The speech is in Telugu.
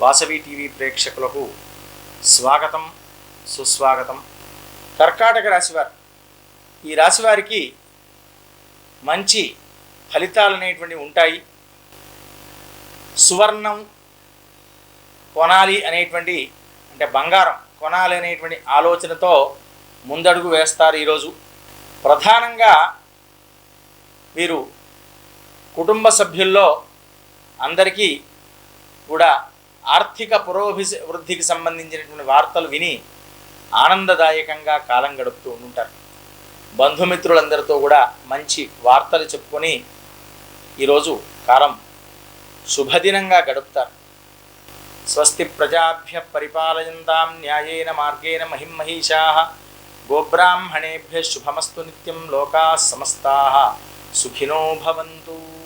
వాసవి టీవీ ప్రేక్షకులకు స్వాగతం సుస్వాగతం. కర్కాటక రాశివారు ఈ రాశివారికి మంచి ఫలితాలు అనేటువంటివి ఉంటాయి. సువర్ణం కొనాలి అనేటువంటి అంటే బంగారం కొనాలి అనేటువంటి ఆలోచనతో ముందడుగు వేస్తారు ఈరోజు. ప్రధానంగా మీరు కుటుంబ సభ్యుల్లో అందరికీ కూడా ఆర్థిక పురోభి వృద్ధికి సంబంధించినటువంటి వార్తలు విని ఆనందదాయకంగా కాలం గడుపుతూ ఉంటారు బంధుమిత్రులందరితో కూడా మంచి వార్తలు చెప్పుకొని ఈరోజు కాలం శుభదినంగా గడుపుతారు. स्वस्ति प्रजाभ्य परिपालयन्तां न्यायेन मगेन महिं महिषाः शुभमस्तु नित्यं लोकाः सुखिनो भवन्तु।